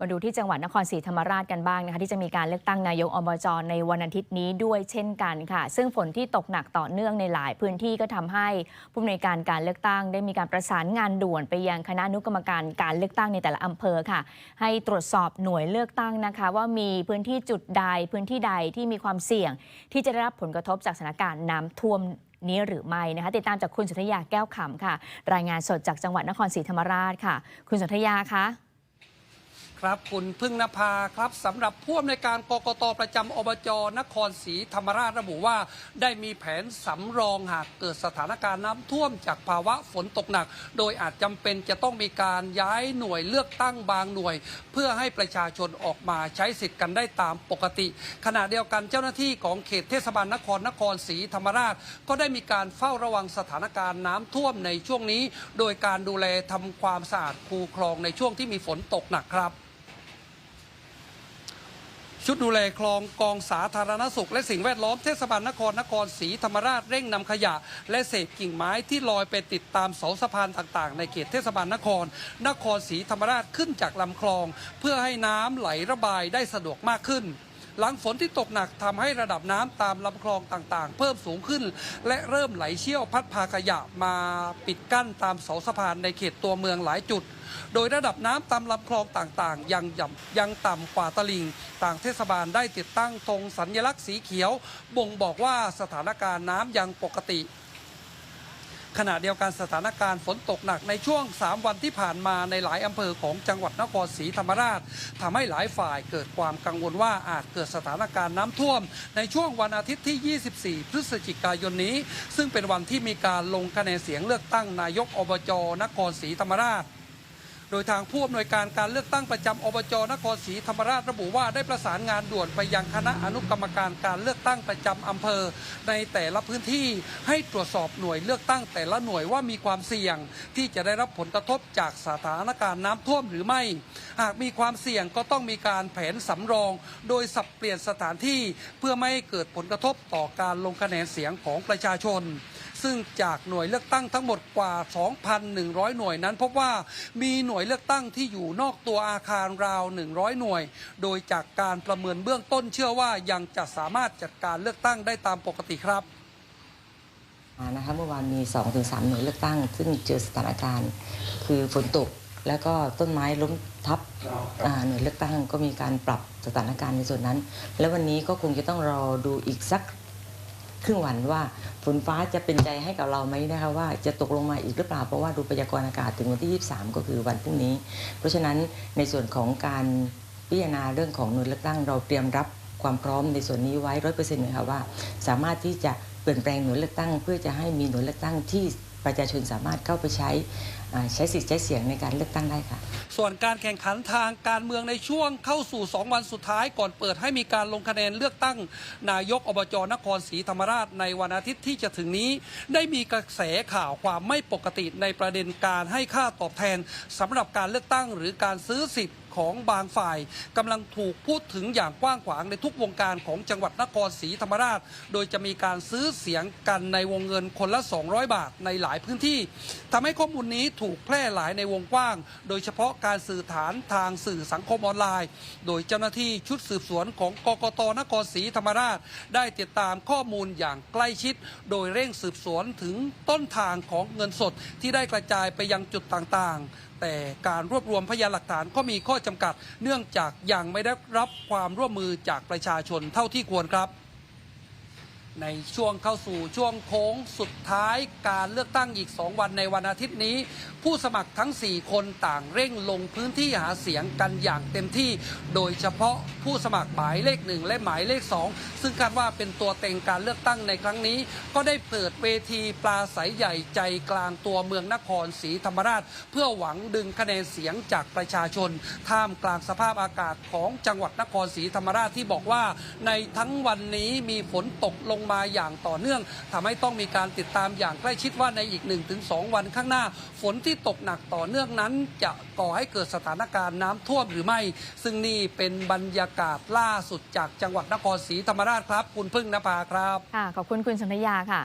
มาดูที่จังหวัดนครศรีธรรมราชกันบ้างนะคะที่จะมีการเลือกตั้งนายกอบจในวันอาทิตย์นี้ด้วยเช่นกันค่ะ ซึ่งฝนที่ตกหนักต่อเนื่องในหลายพื้นที่ก็ทำให้ผู้อำนวยการการเลือกตั้ง ได้มีการประสานงานด่วนไปยังคณะอนุกรรมการการเลือกตั้งในแต่ละอำเภอค่ะ ให้ตรวจสอบหน่วยเลือกตั้งนะคะ ว่ามีพื้นที่จุดใดพื้นที่ใดที่มีความเสี่ยง ที่จะได้รับผลกระทบจากสถานการณ์น้ำท่วมนี้หรือไม่นะคะติดตามจากคุณสุทธยาแก้วขำค่ะ รายงานสดจากจังหวัดนครศรีธรรมราชค่ะ คุณสุทธยาคะ ครับคุณพึ่งนภาครับสำหรับผู้อำนวยการกกตประจำอบจนครศรีธรรมราชระบุว่า ได้มีแผนสำรองหากเกิดสถานการณ์น้ำท่วมจากภาวะฝนตกหนัก โดยอาจจำเป็นจะต้องมีการย้ายหน่วยเลือกตั้งบางหน่วย เพื่อให้ประชาชนออกมาใช้สิทธิ์กันได้ตามปกติ ขณะเดียวกันเจ้าหน้าที่ของเขตเทศบาลนครนครศรีธรรมราช ก็ได้มีการเฝ้าระวังสถานการณ์น้ำท่วมในช่วงนี้ โดยการดูแลทำความสะอาดคูคลองในช่วงที่มีฝนตกหนักครับ ชุดดูแลคลองกองสาธารณสุข และสิ่งแวดล้อมเทศบาลนครนครศรีธรรมราชเร่งนำขยะ และเศษกิ่งไม้ที่ลอยไปติดตามเสาสะพานต่างๆ ในเขตเทศบาลนคร นครศรีธรรมราชขึ้นจากลำคลอง เพื่อให้น้ำไหลระบายได้สะดวกมากขึ้น หลังฝนที่ตกหนักทำให้ระดับน้ำตามลำคลองต่างๆ เพิ่มสูงขึ้น และเริ่มไหลเชี่ยวพัดพาขยะมาปิดกั้นตามเสาสะพานในเขตตัวเมืองหลายจุด โดยระดับน้ำตามลำคลองต่างๆ ยังย่ำยังต่ำกว่าตลิ่ง ต่างเทศบาลได้ติดตั้งธงสัญลักษณ์สีเขียว บ่งบอกว่าสถานการณ์น้ำยังปกติ ขณะเดียวกันสถานการณ์ฝนตกหนักในช่วง 3 วันที่ผ่านมาในหลายอำเภอของจังหวัดนครศรีธรรมราชทำให้หลายฝ่ายเกิดความกังวลว่าอาจเกิดสถานการณ์น้ำท่วม ในช่วงวันอาทิตย์ที่ 24 พฤศจิกายนนี้ ซึ่งเป็นวันที่มีการลงคะแนนเสียงเลือกตั้งนายกอบจนครศรีธรรมราช โดยทางผู้อำนวยการการเลือกตั้งประจำอบจนครศรีธรรมราชระบุว่าได้ประสานงานด่วนไปยังคณะอนุกรรมการการเลือกตั้งประจำอำเภอ ในแต่ละพื้นที่ให้ตรวจสอบหน่วยเลือกตั้งแต่ละหน่วยว่ามีความเสี่ยง ที่จะได้รับผลกระทบจากสถานการณ์น้ำท่วมหรือไม่ หากมีความเสี่ยงก็ต้องมีการแผนสำรอง โดยสับเปลี่ยนสถานที่เพื่อไม่ให้เกิดผลกระทบต่อการลงคะแนนเสียงของประชาชน ซึ่งจากหน่วยเลือกตั้งทั้งหมดกว่า 2,100 หน่วยนั้น พบว่ามีหน่วยเลือกตั้งที่อยู่นอกตัวอาคารราว 100 หน่วย โดยจากการประเมินเบื้องต้นเชื่อว่ายังจะสามารถจัดการเลือกตั้งได้ตามปกติครับนะคะเมื่อวานมี2อถึงสหน่วยเลือกตั้ง ซึ่งเจอสถานการณ์ คือฝนตกแล้วก็ต้นไม้ล้มทับหน่วยเลือกตั้งก็มีการปรับสถานการณ์ในส่วนนั้น แล้ววันนี้ก็คงจะต้องรอดูอีกสัก ครึ่งวันว่าฝนฟ้าจะเป็นใจให้กับเราไหมนะคะว่าจะตกลงมาอีกหรือเปล่าเพราะว่าดูพยากรณ์อากาศถึงวันที่ 23 ก็คือวันพรุ่งนี้ เพราะฉะนั้นในส่วนของการพิจารณาเรื่องของหน่วยเลือกตั้งเราเตรียมรับความพร้อมในส่วนนี้ไว้ร้อยเปอร์เซ็นต์เลยค่ะว่า สามารถที่จะเปลี่ยนแปลงหน่วยเลือกตั้ง เพื่อจะให้มีหน่วยเลือกตั้งที่ ประชาชนสามารถเข้าไปใช้ใช้สิทธิ์ใช้เสียงในการเลือกตั้งได้ค่ะ ส่วนการแข่งขันทางการเมืองในช่วงเข้าสู่ 2 วันสุดท้ายก่อนเปิดให้มีการลงคะแนนเลือกตั้ง นายกอบจนครศรีธรรมราชในวันอาทิตย์ที่จะถึงนี้ ได้มีกระแสข่าวความไม่ปกติในประเด็นการให้ค่าตอบแทนสำหรับการเลือกตั้งหรือการซื้อสิทธิ์ ของบางฝ่ายกำลังถูกพูดถึงอย่างกว้างขวางในทุกวงการของจังหวัดนครศรีธรรมราช โดยจะมีการซื้อเสียงกันในวงเงินคนละ 200 บาทในหลายพื้นที่ทำให้ข้อมูลนี้ถูกแพร่หลายในวงกว้าง โดยเฉพาะการสื่อฐานทางสื่อสังคมออนไลน์ โดยเจ้าหน้าที่ชุดสืบสวนของกกตนครศรีธรรมราช ได้ติดตามข้อมูลอย่างใกล้ชิด โดยเร่งสืบสวนถึงต้นทางของเงินสดที่ได้กระจายไปยังจุดต่างๆ แต่การรวบรวมพยานหลักฐานก็มีข้อจำกัด เนื่องจากยังไม่ได้รับความร่วมมือจากประชาชนเท่าที่ควรครับ ในช่วงเข้าสู่ช่วงโค้งสุดท้ายการเลือกตั้งอีก 2 วันในวันอาทิตย์นี้ ผู้สมัครทั้ง 4 คนต่างเร่งลงพื้นที่หาเสียงกันอย่างเต็มที่ โดยเฉพาะผู้สมัครหมายเลขหนึ่งและหมายเลข 2 ซึ่งคาดว่าเป็นตัวเต็งการเลือกตั้งในครั้งนี้ ก็ได้เปิดเวทีปลาใสใหญ่ใจกลางตัวเมืองนครศรีธรรมราช เพื่อหวังดึงคะแนนเสียงจากประชาชน ท่ามกลางสภาพอากาศของจังหวัดนครศรีธรรมราชที่บอกว่า ในทั้งวันนี้มีฝนตกลงมาอย่างต่อเนื่องทำให้ต้องมีการติดตามอย่างใกล้ชิดว่าในอีก 1-2 วันข้างหน้า ฝนที่ตกหนักต่อเนื่องนั้น จะก่อให้เกิดสถานการณ์น้ำท่วมหรือไม่ ซึ่งนี่เป็นบรรยากาศล่าสุดจากจังหวัดนครศรีธรรมราชครับ คุณพึ่งนภาครับค่ะขอบคุณคุณสัญญาค่ะ